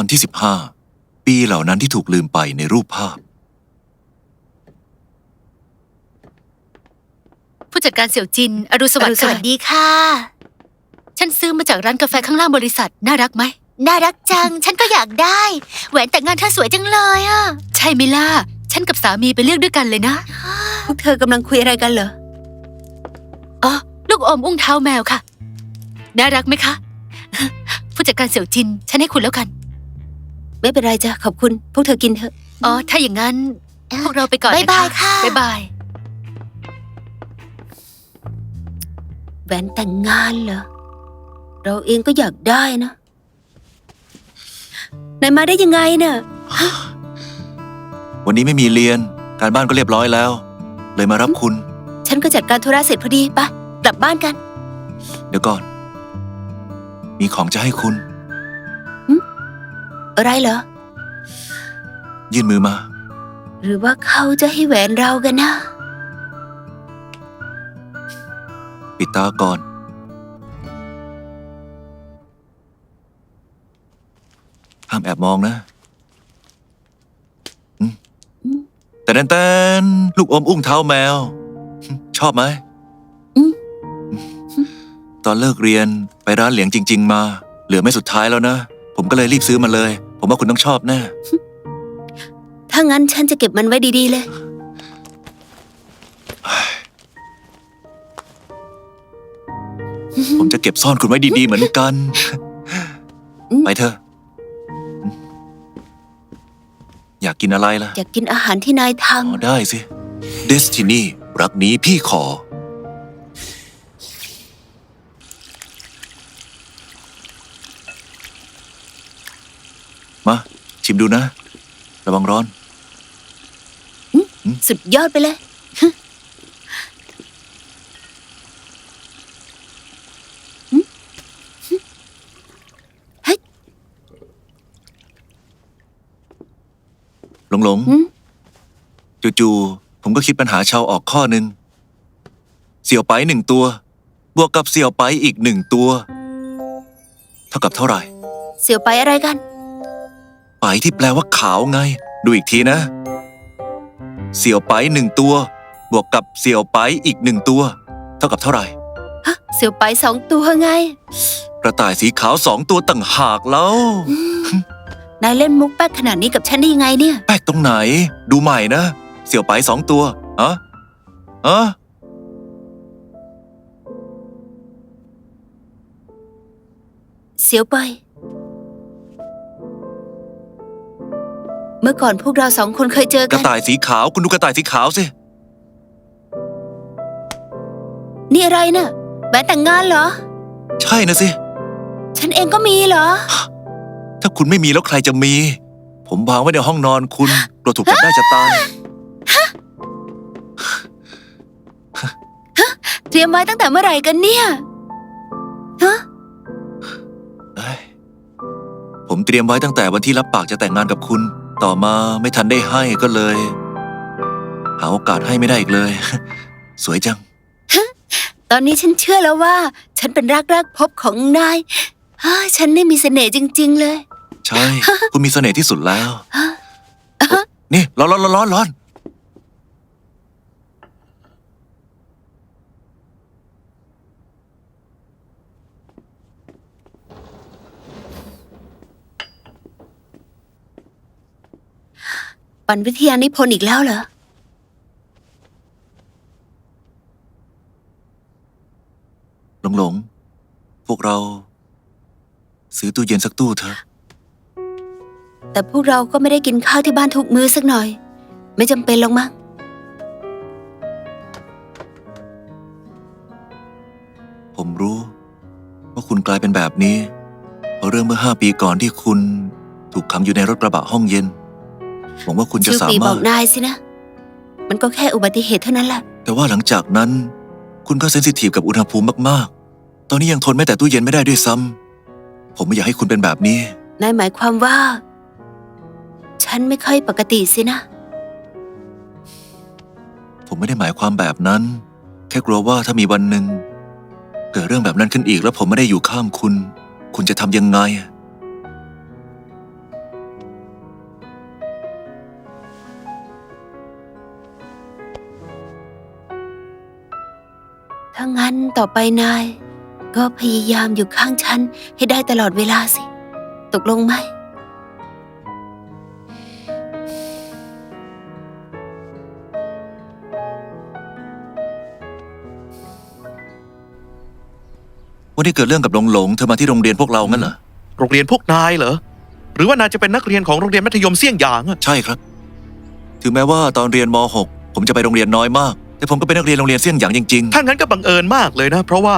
อนที่ 15 ปีเหล่านั้นที่ถูกลืมไปในรูปภาพ ผู้จัดการเสี่ยวจิน อรุณสวัสดิ์สวัสดีค่ะ ฉันซื้อมาจากร้านกาแฟข้างล่างบริษัท น่ารักไหม น่ารักจัง ฉันก็อยากได้ แหวนแต่งงานเธอสวยจังเลยอะใช่ไหมล่ะ ฉันกับสามีไปเลือกด้วยกันเลยนะ พวกเธอกำลังคุยอะไรกันเหรอ อ๋อ ลูกอมอุ้งเท้าแมวค่ะ น่ารักไหมคะ ผู้จัดการเสี่ยวจิน ฉันให้คุณแล้วกัน ไม่เป็นไรจ้ะขอบคุณ พวกเธอกินเถอะ อ๋อ ถ้าอย่างนั้น พวกเราไปก่อนบ๊ายบายค่ะ บ๊ายบาย แหวนแต่งงานเหรอ เราเองก็อยากได้นะนายมาได้ยังไงเน่ะ วันนี้ไม่มีเรียน การบ้านก็เรียบร้อยแล้ว เลยมารับคุณ ฉันก็จัดการธุระเสร็จพอดีไปะกลับบ้านกัน เดี๋ยวก่อน มีของจะให้คุณ อะไรเหรอ ยื่นมือมา หรือว่าเขาจะให้แหวนเรากันนะ ปิดตาก่อน ห้ามแอบมองนะอืมอืมแต่แตนๆลูกอมอุ้งเท้าแมว ชอบไหม อืม ตอนเลิกเรียนไปร้านเหลียงจริง ๆ มา เหลือไม่สุดท้ายแล้วนะ ผมก็เลยรีบซื้อมาเลย ผมว่าคุณต้องชอบแน่ ถ้างั้นฉันจะเก็บมันไว้ดีๆเลย ผมจะเก็บซ่อนคุณไว้ดีๆเหมือนกัน อืม ไปเถอะ อยากกินอะไรล่ะ อยากกินอาหารที่นายทอ๋อได้สิ Destiny รักนี้พี่ขอ มา ชิมดูนะ ระวังร้อนำสุดยอดไปเลย หลงหลงหืม จู่ๆผมก็คิดปัญหาชาวออกข้อหนึ่งเสี่ยวไปหนึ่งตัว บวกกับเสี่ยวไปอีกหนึ่งตัว เท่ากับเท่าไหร่ เสียวไปอะไรกัน ไปที่แปลว่าขาวไง ดูอีกทีนะ เสี่ยวไปหนึ่งตัว บวกกับเสี่ยวไปอีกหนึ่งตัว เท่ากับเท่าไหร่ ฮะเสียวไปสองตัวไง กระต่ายสีขาวสองตัวต่างหากแล้ว นายเล่นมุกแป๊กขนาดนี้กับฉันได้ยังไงเนี่ย แปลกตรงไหน ดูใหม่นะ เสี่ยวไปสองตัวอะอะเสียวไป มื่อก่อนพวกเราสองคนเคยเจอกกัระนต่ายสีขาวคุณดูกระต่ายสีขาวสินี่อะไรน่ะแหวนแต่งงานเหรอ ใช่นะสิ ฉันเองก็มีเหรอ ถ้าคุณไม่มีแล้วใครจะมี ผมวางไว้ในห้องนอนคุณ กลัวถูกจับได้จะตาย เตรียมไว้ตั้งแต่เมื่อไหร่กันเนี่ยฮะเอ้ยผมเตรียมไว้ตั้งแต่วันที่รับปากจะแต่งงานกับคุณ ต่อมาไม่ทันได้ให้ก็เลย หาโอกาสให้ไม่ได้อีกเลย สวยจัง ตอนนี้ฉันเชื่อแล้วว่า ฉันเป็นรักแรกพบของนายฮ่าฉันนี่มีเสน่ห์จริง ๆ เลย ใช่ คุณมีเสน่ห์ที่สุดแล้วฮะนี่ร้อนร้อนร้อนร้อน ปันวิทยานิพนธ์อีกแล้วเหรอ หลงหลง พวกเรา ซื้อตู้เย็นสักตู้เถอะ แต่พวกเราก็ไม่ได้กินข้าวที่บ้านทุกมื้อสักหน่อย ไม่จำเป็นหรอกมั้ง ผมรู้ ว่าคุณกลายเป็นแบบนี้เพราะเรื่องเมื่อห้าปีก่อนที่คุณถูกขังอยู่ในรถกระบะห้องเย็น หวังว่าคุณจะชื่อสาปีบมาอรกถนายสินะ มันก็แค่อุบัติเหตุเท่านั้นแหละ แต่ว่าหลังจากนั้น คุณก็เซนซิทีฟกับอุณหภูมิมากๆ ตอนนี้ยังทนแม้แต่ตู้เย็นไม่ได้ด้วยซ้ำผมไม่อยากให้คุณเป็นแบบนี้ นายหมายความว่า ฉันไม่ค่อยปกติสินะ ผมไม่ได้หมายความแบบนั้น แค่กลัวว่าถ้ามีวันหนึ่งเกิดเรื่องแบบนั้นขึ้นอีกแล้วผมไม่ได้อยู่ข้างคุณ คุณจะทำยังไง ต่อไปนาย ก็พยายามอยู่ข้างฉันให้ได้ตลอดเวลาสิ ตกลงไหม วันนี้เกิดเรื่องกับหลงหลงเธอมาที่โรงเรียนพวกเรางั้นเหรอ โรงเรียนพวกนายเหรอ หรือว่านายจะเป็นนักเรียนของโรงเรียนมัธยมเสี่ยงหยางอะใช่ครับ ถึงแม้ว่าตอนเรียนม .6 ผมจะไปโรงเรียนน้อยมาก แต่ผมก็เป็นนักเรียนโรงเรียนเสี่ยงหยางจริงถ้างั้นก็บังเอิญมากเลยนะ เพราะว่า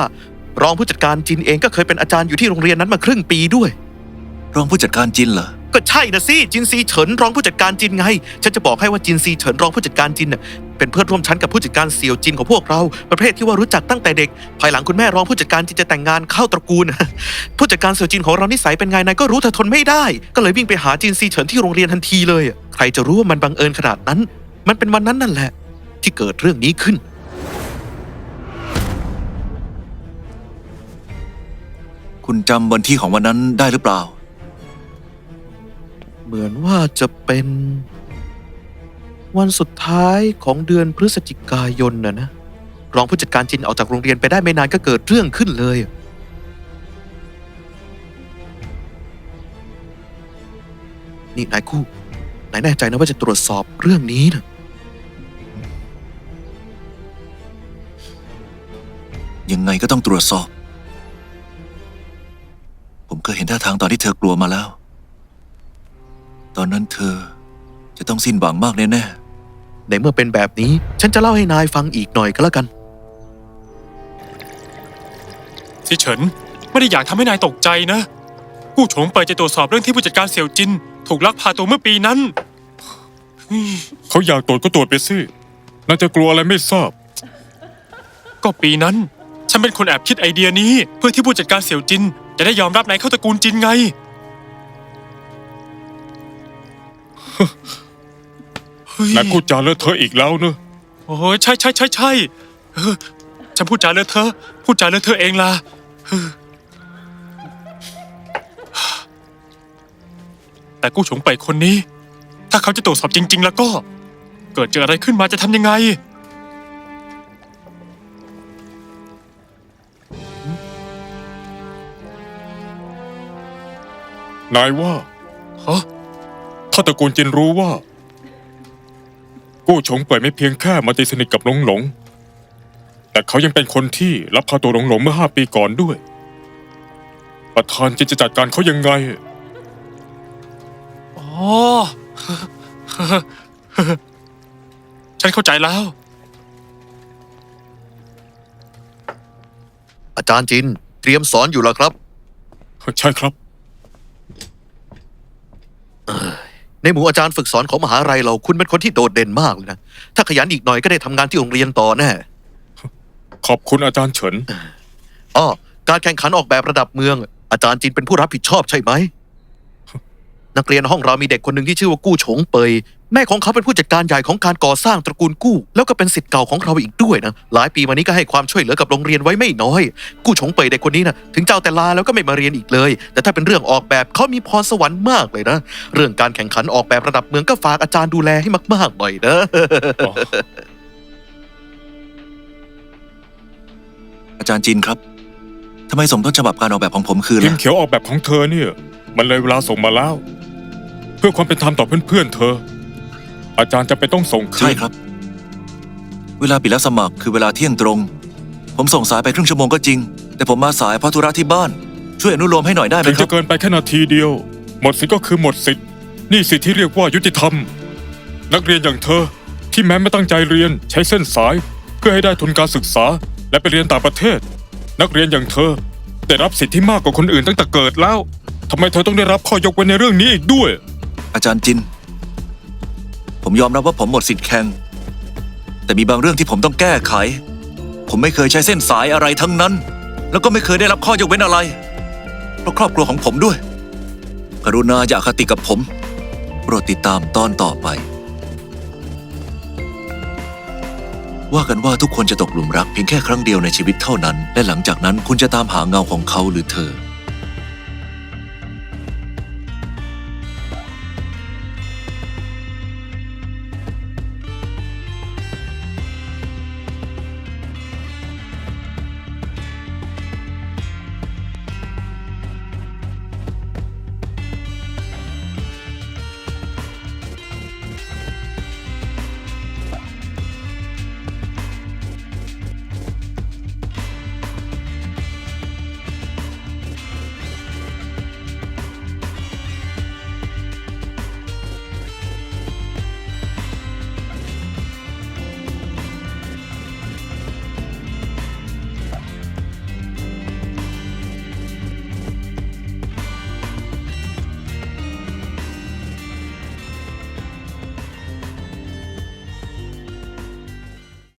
รองผู้จัดการจินเองก็เคยเป็นอาจารย์อยู่ที่โรงเรียนนั้นมาครึ่งปีด้วย ๆรองผู้จัดการจินเหรอ ก็ใช่นะสิจินซีเฉินรองผู้จัดการจินไง ฉันจะบอกให้ว่าจินซีเฉินรองผู้จัดการจินน่ะเป็นเพื่อนร่วมชั้นกับผู้จัดการเสี่ยวจินของพวกเรา ประเภทที่ว่ารู้จักตั้งแต่เด็ก ภายหลังคุณแม่รองผู้จัดการจินจะแต่งงานเข้าตระกูล ผู้จัดการเสี่ยวจินของเรานิสัยเป็นไงนายก็รู้เธอทนไม่ได้ ก็เลยวิ่งไปหาจินซีเฉินที่โรงเรียนทันทีเลยอะใครจะรู้ว่ามันบังเอิญขนาดนั้น มันเป็นวันนั้นนั่นแหละ ที่เกิดเรื่องนี้ขึ้น คุณจำวันที่ของวันนั้นได้หรือเปล่า เหมือนว่าจะเป็น วันสุดท้ายของเดือนพฤศจิกายนนะนะรองผู้จัดการจินออกจากโรงเรียนไปได้ไม่นานก็เกิดเรื่องขึ้นเลย นี่นายคู่นายแน่ใจนะว่าจะตรวจสอบเรื่องนี้นะ ยังไงก็ต้องตรวจสอบ ผมเคยเห็นท่าทางตอนที่เธอกลัวมาแล้ว ตอนนั้นเธอจะต้องสิ้นหวังมากแน่ในเมื่อเป็นแบบนี้ ฉันจะเล่าให้นายฟังอีกหน่อยก็แล้วกัน สิเฉินไม่ได้อยากทำให้นายตกใจนะกู้ชงเปิดจะตรวจสอบเรื่องที่ผู้จัดการเสี่ยวจิน ถูกลักพาตัวเมื่อปีนั้น เขาอยากตรวจก็ตรวจไปสิน่าจะกลัวอะไรไม่ทราบ ก็ปีนั้น ฉันเป็นคนแอบคิดไอเดียนี้ เพื่อที่ผู้จัดการเสี่ยวจิน จะได้ยอมรับนายเข้าตระกูลจินไง เฮ้ยนายพูดจาเลอะเทอะอีกแล้วเนอะโอ้ยใช่ใช่ใช่ใช่เออฉันพูดจาเลอะเทอะพูดจาเลอะเทอะเองล่ะเออแต่กู้ชงไปคนนี้ ถ้าเขาจะตรวจสอบจริง ๆ แล้วก็ เกิดเจออะไรขึ้นมาจะทำยังไง นายว่าฮะถ้าตระกูลจินรู้ว่า กู้ชงเป่ยไม่เพียงแค่มาตีสนิทกับหลงหลง แต่เขายังเป็นคนที่รับพาตัวหลงหลงเมื่อห้าปีก่อนด้วย ประธานจินจะจัดการเขายังไง อ๋อ ฉันเข้าใจแล้ว อาจารย์จินเตรียมสอนอยู่แล้วครับ ใช่ครับ ในหมู่อาจารย์ฝึกสอนของมหาลัยเราคุณเป็นคนที่โดดเด่นมากเลยนะ ถ้าขยันอีกหน่อยก็ได้ทำงานที่โรงเรียนต่อแน่ขอบคุณอาจารย์เฉิน อ้อการแข่งขันออกแบบระดับเมือง อาจารย์จินเป็นผู้รับผิดชอบใช่ไหม นักเรียนห้องเรามีเด็กคนหนึ่งที่ชื่อว่ากู้ฉงเปย แม่ของเขาเป็นผู้จัดการใหญ่ของการก่อสร้างตระกูลกู้ แล้วก็เป็นสิทธิ์เก่าของเราอีกด้วยนะหลายปีมานี้ก็ให้ความช่วยเหลือกับโรงเรียนไว้ไม่น้อย กู้ฉงเปยเด็กคนนี้นะถึงเจ้าแต่ลาแล้วก็ไม่มาเรียนอีกเลย แต่ถ้าเป็นเรื่องออกแบบเขามีพรสวรรค์มากเลยนะ เรื่องการแข่งขันออกแบบระดับเมืองก็ฝากอาจารย์ดูแลให้มากๆหน่อยนะอาจารย์จินครับ ทำไมส่งต้นฉบับการออกแบบของผมคืนพิมล่ะพ์เขียวออกแบบของเธอเนี่ย มันเลยเวลาส่งมาแล้ว เพื่อความเป็นธรรมต่อเพื่อนๆเธอ อาจารย์จะไปนต้องส่งคืนใช่ครับ เวลาปิดรับสมัครคือเวลาเที่ยงตรง ผมส่งสายไปครึ่งชั่วโมงก็จริง แต่ผมมาสายเพราะธุระที่บ้าน ช่วยอนุโลมให้หน่อยได้ไหมถึงครัจะบ เกินไปแค่นาทีเดียว หมดสิทธิ์ก็คือหมดสิทธิ์นี่สิทธิ์ที่เรียกว่ายุติธรรม นักเรียนอย่างเธอที่แม้ไม่ตั้งใจเรียนใช้เส้นสาย เพื่อให้ได้ทุนการศึกษา และไปเรียนต่างประเทศ นักเรียนอย่างเธอ ได้รับสิทธิ์ที่มากกว่าคนอื่นตั้งแต่เกิดแล้วทำไมเธอต้องได้รับข้อยกเว้นในเรื่องนี้อีกด้วย อาจารย์จิน ผมยอมรับว่าผมหมดสิทธิ์แข่ง แต่มีบางเรื่องที่ผมต้องแก้ไข ผมไม่เคยใช้เส้นสายอะไรทั้งนั้น แล้วก็ไม่เคยได้รับข้อยกเว้นอะไร เพราะครอบครัวของผมด้วย กรุณาอย่าอคติกับผม โปรดติดตามตอนต่อไป ว่ากันว่าทุกคนจะตกหลุมรักเพียงแค่ครั้งเดียวในชีวิตเท่านั้น และหลังจากนั้นคุณจะตามหาเงาของเขาหรือเธอ